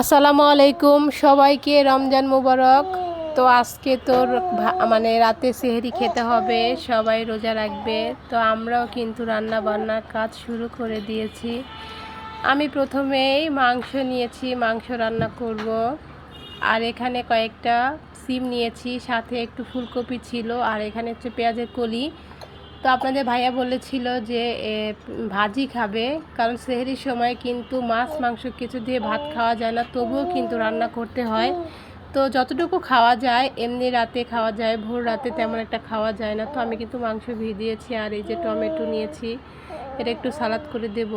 আসসালামু আলাইকুম, সবাইকে রমজান মুবারক। তো আজকে তোর মানে রাতে সেহরি খেতে হবে, সবাই রোজা রাখবে। তো আমরাও কিন্তু রান্না বান্নার কাজ শুরু করে দিয়েছি। আমি প্রথমেই মাংস নিয়েছি, মাংস রান্না করব। আর এখানে কয়েকটা সিম নিয়েছি, সাথে একটু ফুলকপি ছিল, আর এখানে হচ্ছে পেঁয়াজের কলি। তো আপনাদের ভাইয়া বলেছিল যে ভাজি খাবে, কারণ সেহেরির সময় কিন্তু মাছ, মাংস কিছু দিয়ে ভাত খাওয়া যায় না, তবুও কিন্তু রান্না করতে হয়। তো যতটুকু খাওয়া যায়, এমনি রাতে খাওয়া যায়, ভোর রাতে তেমন একটা খাওয়া যায় না। তো আমি কিন্তু মাংস ভিজিয়েছি আর এই যে টমেটো নিয়েছি, এটা একটু সালাদ করে দেব।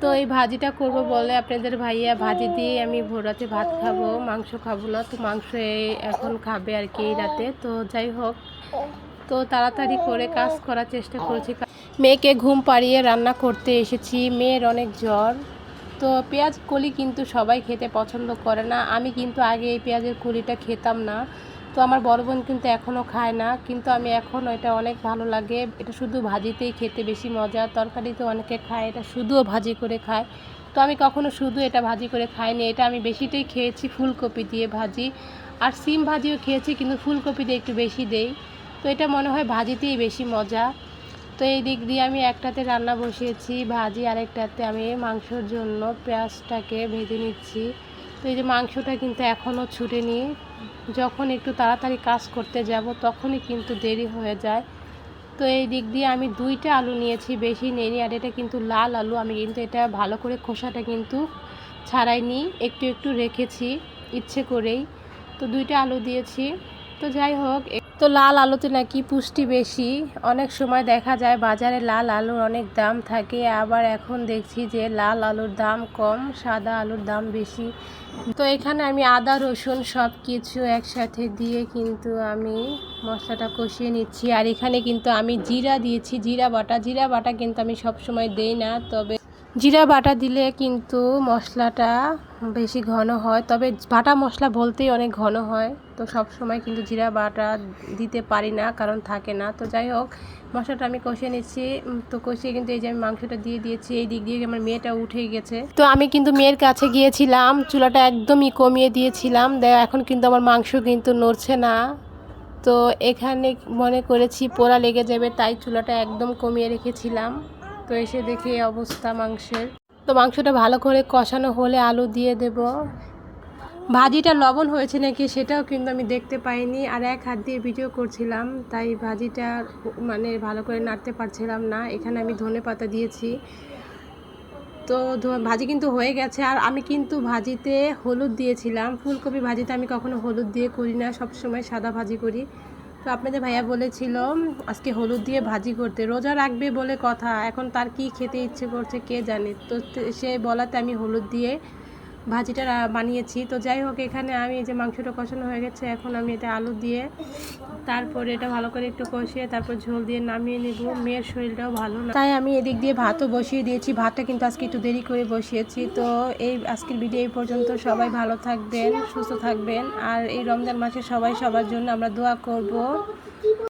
তো এই ভাজিটা করব বলে আপনাদের ভাইয়া ভাজি দিয়ে আমি ভোর রাতে ভাত খাব, মাংস খাব না, তো মাংস এখন খাবে আর কি এই রাতে। তো যাই হোক তো তাড়াতাড়ি করে কাজ করার চেষ্টা করেছি। মেয়েকে ঘুম পাড়িয়ে রান্না করতে এসেছি। মেয়ের অনেক জ্বর। তো পেঁয়াজ কলি কিন্তু সবাই খেতে পছন্দ করে না। আমি কিন্তু আগে এই পেঁয়াজের কলিটা খেতাম না। তো আমার বড় বোন কিন্তু এখনও খায় না। কিন্তু আমি এখন এটা অনেক ভালো লাগে। এটা শুধু ভাজিতেই খেতে বেশি মজা। তরকারিতে অনেকে খায়, এটা শুধুও ভাজি করে খায়। তো আমি কখনো শুধু এটা ভাজি করে খাইনি। এটা আমি বেশিটাই খেয়েছি, ফুলকপি দিয়ে ভাজি। আর সিম ভাজিও খেয়েছি, কিন্তু ফুলকপি দিয়ে একটু বেশি দেই। তো এটা মনে হয় ভাজিতেই বেশি মজা। তো এই দিক দিয়ে আমি একটাতে রান্না বসিয়েছি, ভাজি আরেকটাতে আমি মাংসর জন্য পেঁয়াজটাকে ভেজে নিচ্ছি। তো এই যে মাংসটা কিন্তু এখনও ছুটেনি। যখন একটু তাড়াতাড়ি কাজ করতে যাব তখনই কিন্তু দেরি হয়ে যায়। তো এই দিক দিয়ে আমি দুইটা আলু নিয়েছি, বেশি নেইনি, আর এটা কিন্তু লাল আলু। আমি কিন্তু এটা ভালো করে খোসাটা কিন্তু ছাড়াইনি, একটু একটু রেখেছি ইচ্ছে করেই। তো দুইটা আলু দিয়েছি। তো যাই হোক তো লাল আলুতে নাকি পুষ্টি বেশি। অনেক সময় দেখা যায় বাজারে লাল আলুর অনেক দাম থাকে, আবার এখন দেখছি যে লাল আলুর দাম কম, সাদা আলুর দাম বেশি। তো এখানে আমি আদা, রসুন সব কিছু একসাথে দিয়ে কিন্তু আমি মশলাটা কষিয়ে নিচ্ছি। আর এখানে কিন্তু আমি জিরা দিয়েছি, জিরা বাটা। জিরা বাটা কিন্তু আমি সব সময় দেই না, তবে জিরা বাটা দিলে কিন্তু মশলাটা বেশি ঘন হয়, তবে বাটা মশলা বলতেই অনেক ঘন হয়। তো সব সময় কিন্তু জিরা বাটা দিতে পারি না, কারণ থাকে না। তো যাই হোক, মশলাটা আমি কষিয়ে নিচ্ছি। তো কষিয়ে কিন্তু এই যে আমি মাংসটা দিয়ে দিয়েছি, এই দিক দিয়ে আমার মেয়েটা উঠে গেছে। তো আমি কিন্তু মেয়ের কাছে গিয়েছিলাম, চুলাটা একদমই কমিয়ে দিয়েছিলাম। এখন কিন্তু আমার মাংস কিন্তু নড়ছে না। তো এখানে মনে করেছি পোড়া লেগে যাবে, তাই চুলাটা একদম কমিয়ে রেখেছিলাম। তো এসে দেখি এই অবস্থা মাংসের। তো মাংসটা ভালো করে কষানো হলে আলু দিয়ে দেব। ভাজিটা লবণ হয়েছে নাকি সেটাও কিন্তু আমি দেখতে পাইনি। আর এক হাত দিয়ে ভিডিও করছিলাম, তাই ভাজিটা মানে ভালো করে নাড়তে পারছিলাম না। এখানে আমি ধনে পাতা দিয়েছি। তো ভাজি কিন্তু হয়ে গেছে। আর আমি কিন্তু ভাজিতে হলুদ দিয়েছিলাম। ফুলকপি ভাজিতে আমি কখনো হলুদ দিয়ে করি না। সবসময় সাদা ভাজি করি। তো আপনাদের ভাইয়া বলেছিল, আজকে হলুদ দিয়ে ভাজি করতে, রোজা রাখবে বলে কথা, এখন তার কি খেতে ইচ্ছে করছে কে জানে? তো সে বলাতে আমি হলুদ দিয়ে ভাজিটা বানিয়েছি। তো যাই হোক, এখানে আমি এই যে মাংসটা কষানো হয়ে গেছে, এখন আমি এটা আলু দিয়ে তারপরে এটা ভালো করে একটু কষিয়ে তারপর ঝোল দিয়ে নামিয়ে নেব। মেয়ের শরীরটাও ভালো না। তাই আমি এদিক দিয়ে ভাতও বসিয়ে দিয়েছি। ভাতটা কিন্তু আজকে একটু দেরি করে বসিয়েছি। তো এই আজকের ভিডিও এই পর্যন্ত। সবাই ভালো থাকবেন, সুস্থ থাকবেন। আর এই রমজান মাসে সবাই সবার জন্য আমরা দোয়া করব।